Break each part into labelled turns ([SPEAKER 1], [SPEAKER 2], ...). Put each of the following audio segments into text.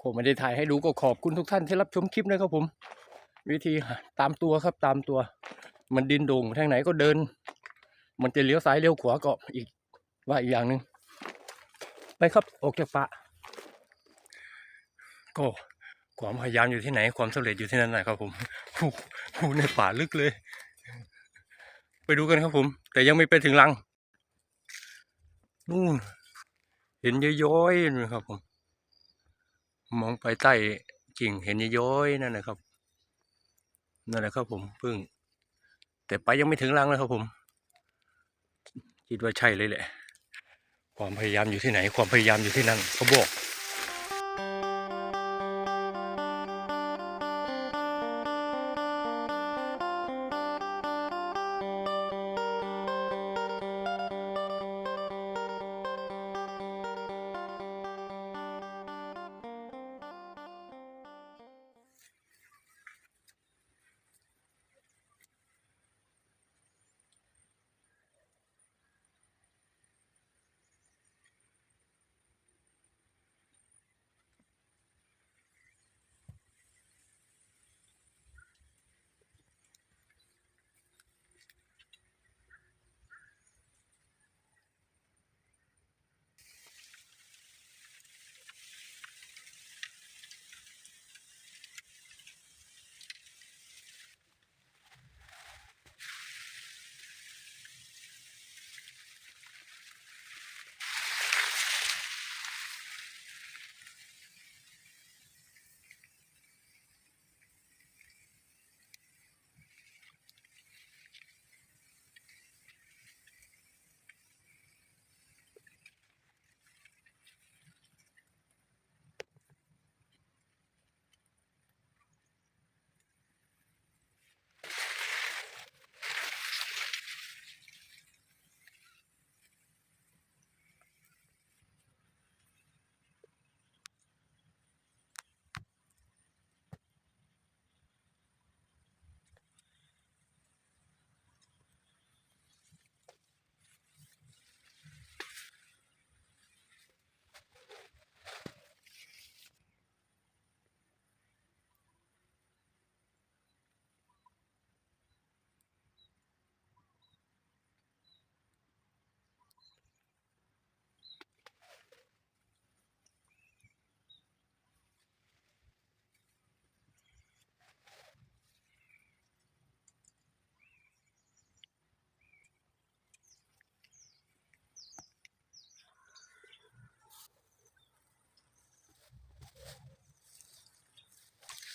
[SPEAKER 1] ก็ไม่ได้ถ่ายให้ดูก็ขอบคุณทุกท่านที่รับชมคลิปนะครับผม วิธีตามตัวครับตามตัว มันดินโด่งทางไหนก็เดิน มันจะเลี้ยวซ้ายเลี้ยวขวาก็อีกว่าอีกอย่างหนึ่งไปครับออกจากป่าก็ความพยายามอยู่ที่ไหนความสำเร็จอยู่ที่นั่นแหละครับผมหูหูในป่าลึกเลย ไปดูกันครับผม แต่ยังไม่ไปถึงรังนู่นเห็นย้อยๆนะครับผม มองไปใต้กิ่งเห็นย้อยๆนั่นนะครับ นั่นแหละครับผมพึ่ง แต่ไปยังไม่ถึงรังเลยครับผม คิดว่าใช่เลยแหละ ความพยายามอยู่ที่ไหน ความพยายามอยู่ที่นั่นเขาบอก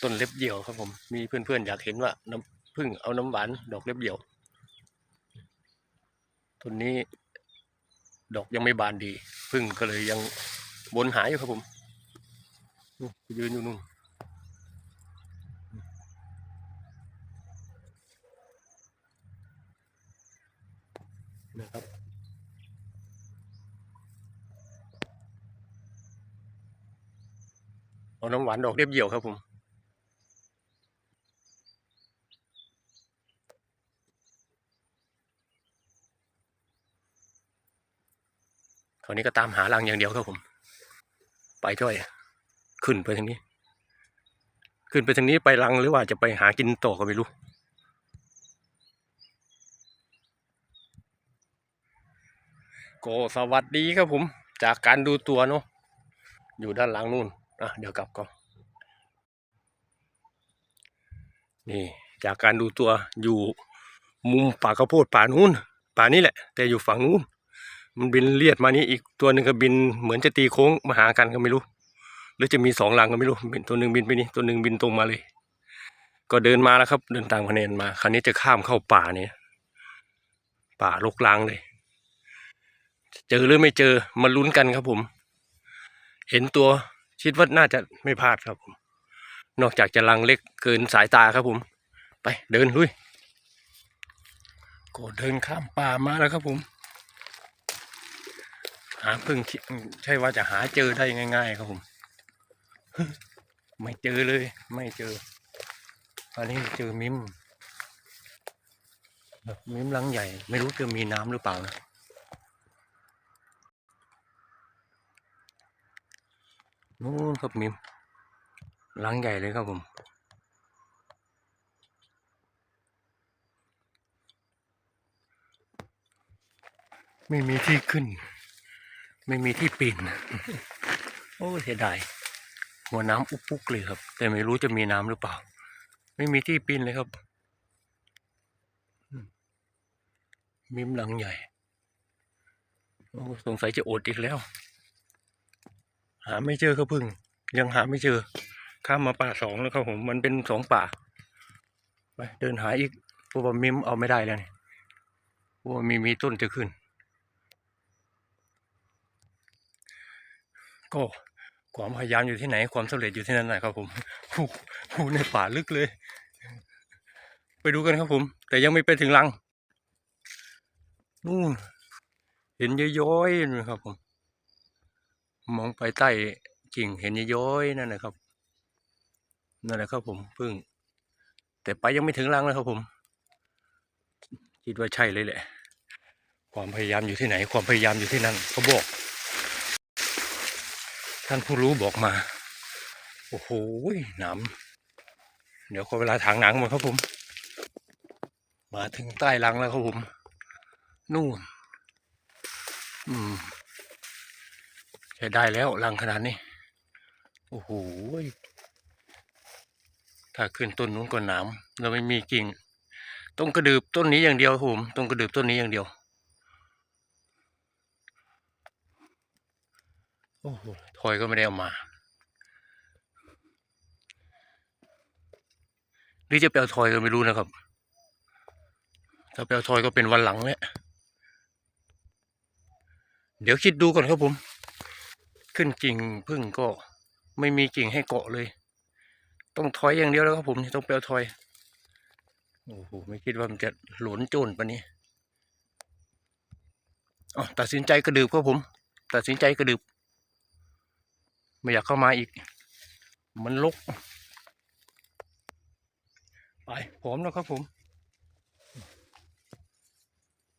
[SPEAKER 1] ต้นเล็บเดี่ยวครับผม มีเพื่อนๆอยากเห็นว่าน้ำพึ่งเอาน้ำหวานดอกเล็บเดี่ยว ต้นนี้ดอกยังไม่บานดี พึ่งก็เลยยังวนหาอยู่ครับผมยืนอยู่นู่นนะครับเอาน้ำหวานดอกเล็บเดี่ยวครับผม คราวนี้ก็ตามหารังอย่างเดียวครับผม ไปจ้อยขึ้นไปทางนี้ ขึ้นไปทางนี้ไปรังหรือว่าจะไปหากินต่อก็ไม่รู้ก็สวัสดีครับผม จากการดูตัวเนาะอยู่ด้านหลังนู่นอะเดี๋ยวกลับก่อนนี่จากการดูตัวอยู่มุมป่าข้าวโพดป่านู้นป่านี้แหละ แต่อยู่ฝั่งนู้น มันบินเลียดมานี้อีกตัวหนึ่งก็บินเหมือนจะตีโค้งมาหากันก็ไม่รู้ หรือจะมีสองรังก็ไม่รู้บินตัวหนึ่งบินไปนี่ตัวหนึ่งบินตรงมาเลย ก็เดินมาแล้วครับ เดินตามคะแนนมาคราวนี้จะข้ามเข้าป่าเนี่ยป่ารกร้างเลยเจอหรือไม่เจอมาลุ้นกันครับผม เห็นตัวคิดว่าน่าจะไม่พลาดครับผม นอกจากจะรังเล็กเกินสายตาครับผม ไปเดินลุยก็เดินข้ามป่ามาแล้วครับผม หาเพิ่งคิดใช่ว่าจะหาเจอได้ง่าย ๆ ครับผม ไม่เจอเลย ไม่เจอ อันนี้เจอมิมแบบมิมลังใหญ่ ไม่รู้จะมีน้ำหรือเปล่านะนู่นครับมิมลังใหญ่เลยครับผมไม่มีที่ขึ้น ไม่มีที่ปีน โอ้เสียดายหัวน้ำอุบปุกเลยครับ แต่ไม่รู้จะมีน้ำหรือเปล่า ไม่มีที่ปีนเลยครับ มิมหลังใหญ่ โอ้สงสัยจะอดอีกแล้ว หาไม่เจอครับพึ่ง ยังหาไม่เจอ ข้ามมาป่าสองแล้วครับผม มันเป็นสองป่า ไปเดินหาอีกเพราะว่ามิมเอาไม่ได้แล้วนี่เพราะว่ามีมีต้นจะขึ้น ก็ความพยายามอยู่ที่ไหนความสำเร็จอยู่ที่นั่นแหละครับผมโอ้ในป่าลึกเลย ไปดูกันครับผม แต่ยังไม่ไปถึงรังนู่นเห็นย้อยๆนะครับผม มองไปใต้กิ่งเห็นย้อยๆนั่นนะครับ นั่นแหละครับผมพิ่ง แต่ไปยังไม่ถึงรังเลยครับผม คิดว่าใช่เลยแหละ ความพยายามอยู่ที่ไหน ความพยายามอยู่ที่นั่นเขาบอก ท่านผู้รู้บอกมา โอ้โหหนามเดี๋ยวขอเวลาถางหนังหมดครับผม มาถึงใต้รังแล้วครับผม นู่น อืมใช้ได้แล้วรังขนาดนี้ โอ้โหถ้าขึ้นต้นนู้นก็หนามเราไม่มีกิ่งต้องกระดืบต้นนี้อย่างเดียวครับผมต้องกระดืบต้นนี้อย่างเดียว โอ้โห อยก็ไม่ได้เอามา หรือจะไปเอาทอยก็ไม่รู้นะครับ ถ้าไปเอาทอยก็เป็นวันหลังเนี่ยเดี๋ยวคิดดูก่อนครับผม ขึ้นกิ่งพึ่งก็ไม่มีกิ่งให้เกาะเลย ต้องถอยอย่างเดียวแล้วครับผมต้องไปเอาถอยโอ้โหไม่คิดว่ามันจะหลนโจนปะนี้อ๋อตัดสินใจกระดืบครับผม ตัดสินใจกระดืบ ไม่อยากเข้ามาอีก มันลุก ไปพร้อมแล้วครับผม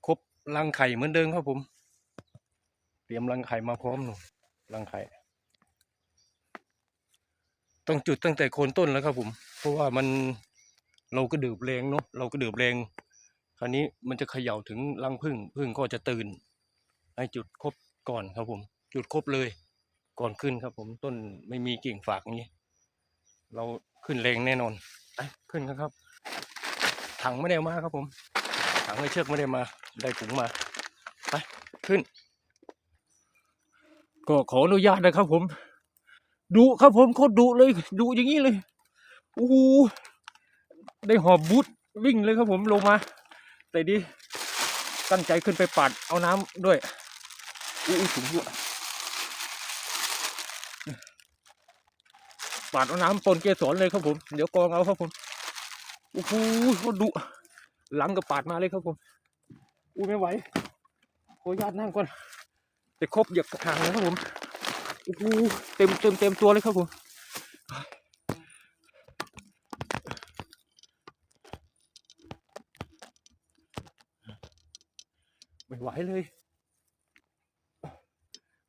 [SPEAKER 1] ครบรังไข่เหมือนเดิมครับผม เตรียมรังไข่มาพร้อมหนูรังไข่ ต้องจุดตั้งแต่โคนต้นแล้วครับผม เพราะว่ามันเราก็ดื่มแรงเนาะเราก็ดื่มแรงคราวนี้มันจะเขย่าถึงรังพึ่งพึ่งก็จะตื่น ให้จุดครบก่อนครับผม จุดครบเลย ก่อนขึ้นครับ ผมต้นไม่มีกิ่งฝากอย่างนี้ เราขึ้นแรงแน่นอนไปขึ้นกันครับ ถังไม่ได้มาครับผม ถังไอ้เชือกไม่ได้มา ได้ถุงมาไปขึ้น ก็ขออนุญาตนะครับผมดุครับผมโคตรดุเลยดุอย่างนี้เลยโอ้โหได้หอบบูทวิ่งเลยครับผมลงมา แต่ดีตั้งใจขึ้นไปปัดเอาน้ำด้วยอู้หูถุงด้วย ปัดเอาน้ำปนเกสรเลยครับผม เดี๋ยวกองเอาครับผมโอ้โหโคตรดุหลังกับปาดมาเลยครับผมอู้ไม่ไหวขออนุญาตนั่งก่อนแต่ครบเหยียบทางเลยครับผมโอ้โหเต็มเต็มเต็มตัวเลยครับผมไม่ไหวเลย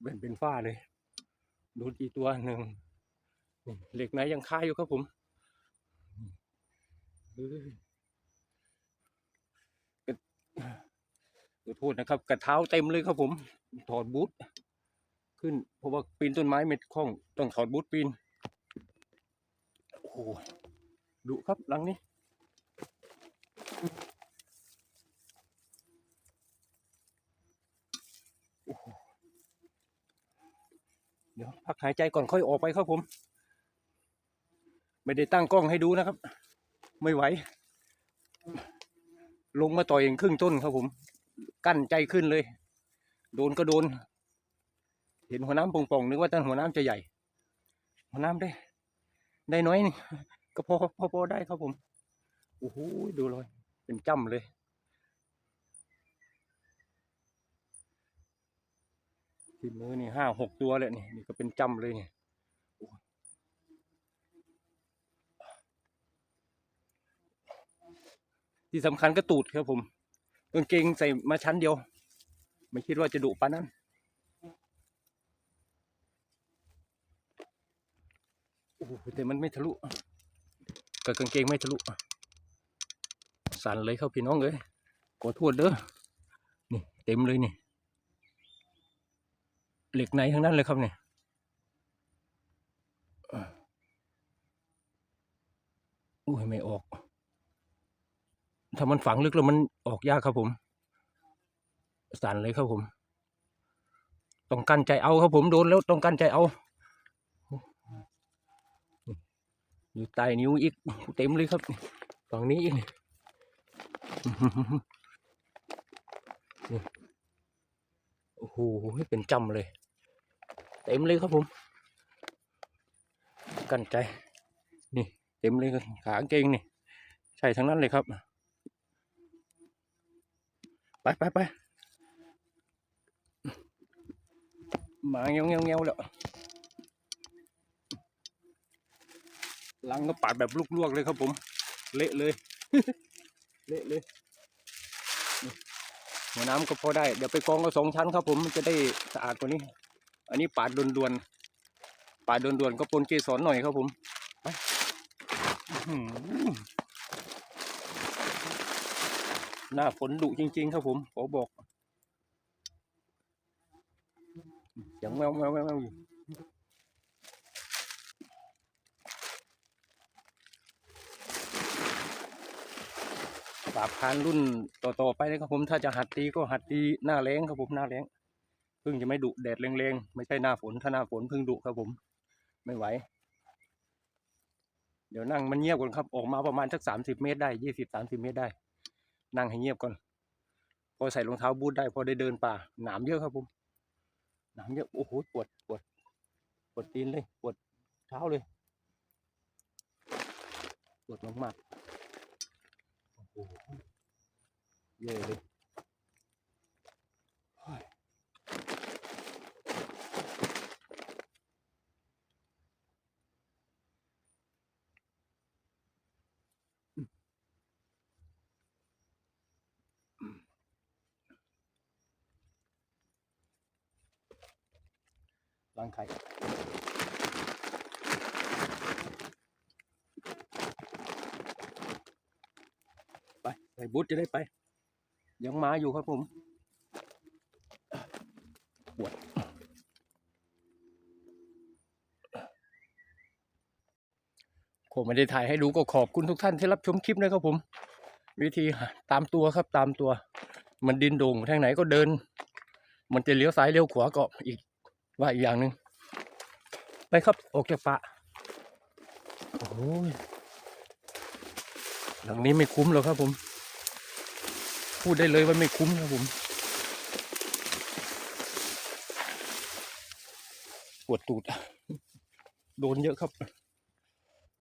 [SPEAKER 1] เป็นเป็นฝ้าเลย โดนกี่ตัวหนึ่ง เหล็กไหนยังคาอยู่ครับผมเฮ้ยกระขอโทษนะครับ กระเท้าเต็มเลยครับผม ถอดบูทขึ้น เพราะว่าปีนต้นไม้เม็ดคล่องต้องถอดบูทปีน โอ้โหดุครับหลังนี้โอ้โหเดี๋ยวพักหายใจก่อนค่อยออกไปครับผม ไม่ได้ตั้งกล้องให้ดูนะครับ ไม่ไหว ลงมาต่อยเองครึ่งต้นครับผม กั้นใจขึ้นเลย โดนก็โดน เห็นหัวน้ำป่องๆนึกว่าต้นหัวน้ำจะใหญ่ หัวน้ำได้ ได้น้อยนี่ก็พอพอพอได้ครับผมโอ้โหดูเลย เป็นจ้ำเลยที่มือนี่ห้าหกตัวเลยนี่นี่ก็เป็นจ้ำเลยนี่โอ้ ที่สำคัญก็ตูดครับผมกางเกงใส่มาชั้นเดียว ไม่คิดว่าจะดุปานนั้นโอ้โหแต่มันไม่ทะลุกับกางเกงไม่ทะลุสั่นเลยครับพี่น้องเอ้ยขอโทษเด้อนี่เต็มเลยนี่เหล็กในทั้งนั้นเลยครับเนี่ยอุ้ยไม่ออก ถ้ามันฝังลึกแล้วมันออกยากครับผม สั่นเลยครับผม ต้องกั้นใจเอาครับผมโดนแล้วต้องกั้นใจเอา อยู่ใต้นิ้วอีกเต็มเลยครับฝั่งนี้อีกโอ้โหเป็นจำเลย เต็มเลยครับผม กั้นใจ นี่ เต็มเลยขากางเกงนี่ ใช่ทั้งนั้นเลยครับ ไปไปไปมาเงี้ยวเงี้ยวเงี้ยวแล้วลังก็ปาดแบบลวกๆเลยครับผม เละเลย เละเลยหัวน้ำก็พอได้ เดี๋ยวไปกองก็สองชั้นครับผมมันจะได้สะอาดกว่านี้ อันนี้ปาดด่วนๆปาดด่วนๆก็ปนเกสรหน่อยครับผมไปอื หน้าฝนดุจริง ๆ ครับผมขอบอกยังแววแววแววอยู่ปราบพานรุ่นต่อๆไปนะครับผมถ้าจะหัดตีก็หัดตีหน้าแรงครับผมหน้าแรงเพิ่งจะไม่ดุแดดแรงๆไม่ใช่หน้าฝนถ้าหน้าฝนเพิ่งดุครับผม ไม่ไหวเดี๋ยวนั่งมันเงียบก่อนครับ ออกมาประมาณสักสามสิบเมตรได้ยี่สิบสามสิบเมตรได้ นั่งให้เงียบก่อน พอใส่รองเท้าบูทได้พอได้เดินป่าหนามเยอะครับผมหนามเยอะโอ้โหปวดปวดปวดตีนเลยปวดเท้าเลยปวดมากๆโอ้โหเย่เลย ล้างไข่ไปใส่บูทจะได้ไป ยังมาอยู่ครับผมปวดผมไม่ได้ถ่ายให้ดูก็ขอบคุณทุกท่านที่รับชมคลิปนะครับผม วิธีตามตัวครับตามตัว มันดินโด่งทางไหนก็เดิน มันจะเลี้ยวซ้ายเลี้ยวขวาก็อีก ว่าอีกอย่างหนึ่งไปครับออกจากป่าโอ้ยหลังนี้ไม่คุ้มหรอกครับผม พูดได้เลยว่าไม่คุ้มครับผมปวดตูดโดนเยอะครับ